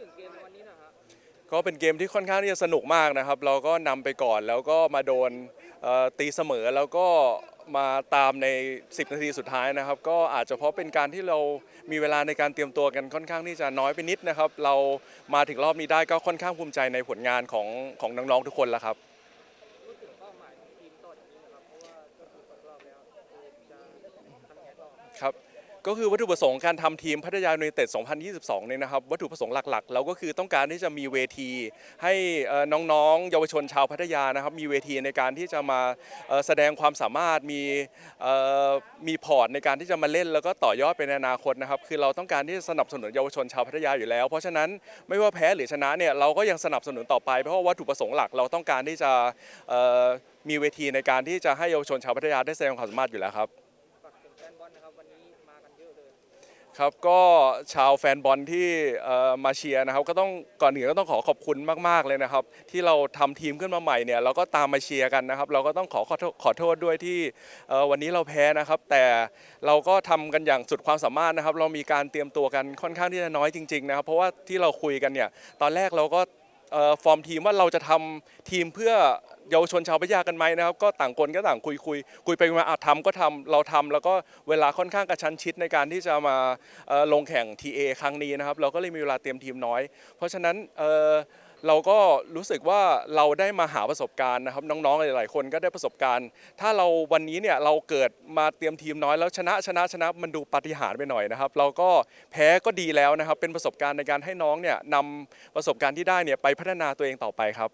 ถึงเกมในวันนี้หนะฮะก็เป็นเกมที่ค่อนข้างที่จะสนุกมากนะครับ เราก็นำไปก่อนแล้วก็มาโดนเอ่อตีเสมอแล้วก็มาตามใน 10 นาทีสุดท้ายนะครับ ก็อาจจะเพราะเป็นการที่เรามีเวลาในการเตรียมตัวกันค่อนข้างที่จะน้อยไปนิดนะครับ เรามาถึงรอบนี้ได้ก็ค่อนข้างภูมิใจในผลงานของของน้องๆทุกคนแล้วครับ พูดถึงเป้าหมายของทีมต่อจากนี้นะครับเพราะว่าก็คือตกรอบแล้วคือจะทำยังไงต่อครับ ก็คือวัตถุประสงค์การทำทีมพัทยายูไนเต็ด 2022 เนี่ยนะครับ วัตถุประสงค์หลักๆ เราก็คือต้องการที่จะมีเวที ให้เอ่อน้องๆ เยาวชนชาวพัทยานะครับ มีเวทีในการที่จะมาเอ่อแสดงความสามารถ มีเอ่อมีพอร์ตในการที่จะมาเล่น แล้วก็ต่อยอดไปในอนาคตนะครับ คือเราต้องการที่จะสนับสนุนเยาวชนชาวพัทยาอยู่แล้ว เพราะฉะนั้นไม่ว่าแพ้หรือชนะเนี่ยเราก็ยังสนับสนุนต่อไป เพราะว่าวัตถุประสงค์หลักเราต้องการที่จะเอ่อมีเวทีในการที่จะให้เยาวชนชาวพัทยาได้แสดงความสามารถอยู่แล้วครับ ฝากถึงแฟนบอลนะครับวันนี้มากันเยอะเลย ครับก็ชาวแฟนบอลที่มาเชียร์นะครับก็ต้องก่อนอื่นก็ต้องขอขอบคุณมาก ๆ เลยนะครับ ที่เราทำทีมขึ้นมาใหม่เนี่ยเราก็ตามมาเชียร์กันนะครับ เราก็ต้องขอขอโทษด้วยที่วันนี้เราแพ้นะครับ แต่เราก็ทำกันอย่างสุดความสามารถนะครับ เรามีการเตรียมตัวกันค่อนข้างที่จะน้อยจริง ๆ นะครับ เพราะว่าที่เราคุยกันเนี่ยตอนแรกเราก็ฟอร์มทีมว่าเราจะทำทีมเพื่อ เยาวชนชาวพะยากันไหมนะครับ ก็ต่างคนก็ต่างคุยคุยคุยไปมาอะทำก็ทำเราทำแล้วก็เวลาค่อนข้างกระชั้นชิดในการที่จะมาลงแข่ง TA ครั้งนี้นะครับ เราก็เลยมีเวลาเตรียมทีมน้อย เพราะฉะนั้นเราก็รู้สึกว่าเราได้มาหาประสบการณ์นะครับ น้องๆ หลาย ๆ คนก็ได้ประสบการณ์ ถ้าเราวันนี้เนี่ยเราเกิดมาเตรียมทีมน้อยแล้วชนะชนะชนะมันดูปาฏิหาริย์ไปหน่อยนะครับ เราก็แพ้ก็ดีแล้วนะครับ เป็นประสบการณ์ในการให้น้องเนี่ยนำประสบการณ์ที่ได้เนี่ยไปพัฒนาตัวเองต่อไปครับ